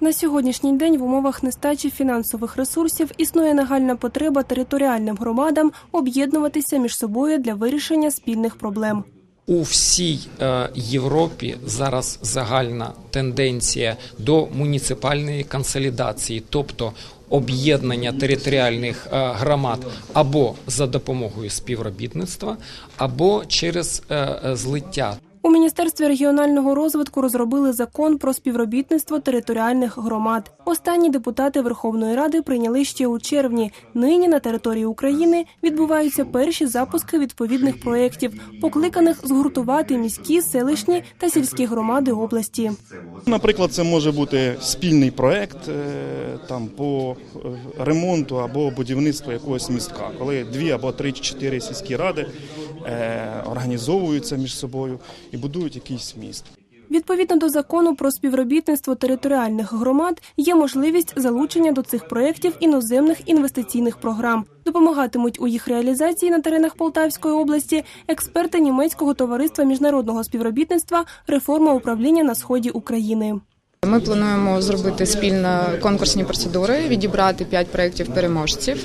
На сьогоднішній день в умовах нестачі фінансових ресурсів існує нагальна потреба територіальним громадам об'єднуватися між собою для вирішення спільних проблем. У всій е, Європі зараз загальна тенденція до муніципальної консолідації, тобто об'єднання територіальних е, громад або за допомогою співробітництва, або через е, злиття. У міністерстві регіонального розвитку розробили закон про співробітництво територіальних громад. Останні депутати Верховної Ради прийняли ще у червні. Нині на території України відбуваються перші запуски відповідних проєктів, покликаних згуртувати міські, селищні та сільські громади області. Наприклад, це може бути спільний проект е, там по е, ремонту або будівництву якогось містка, коли дві або три чи чотири сільські ради е, організовуються між собою і будують якийсь міст. Відповідно до закону про співробітництво територіальних громад є можливість залучення до цих проєктів іноземних інвестиційних програм. Допомагатимуть у їх реалізації на теренах Полтавської області експерти німецького товариства міжнародного співробітництва реформа управління на сході України. Ми плануємо зробити спільно конкурсні процедури, відібрати п'ять проєктів переможців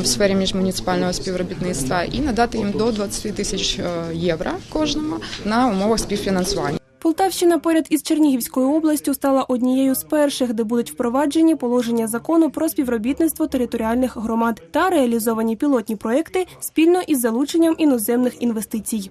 в сфері міжмуніципального співробітництва і надати їм до 20 тисяч е, євро кожному на умовах співфінансування. Полтавщина поряд із Чернігівською областю стала однією з перших, де будуть впроваджені положення закону про співробітництво територіальних громад та реалізовані пілотні проекти спільно із залученням іноземних інвестицій.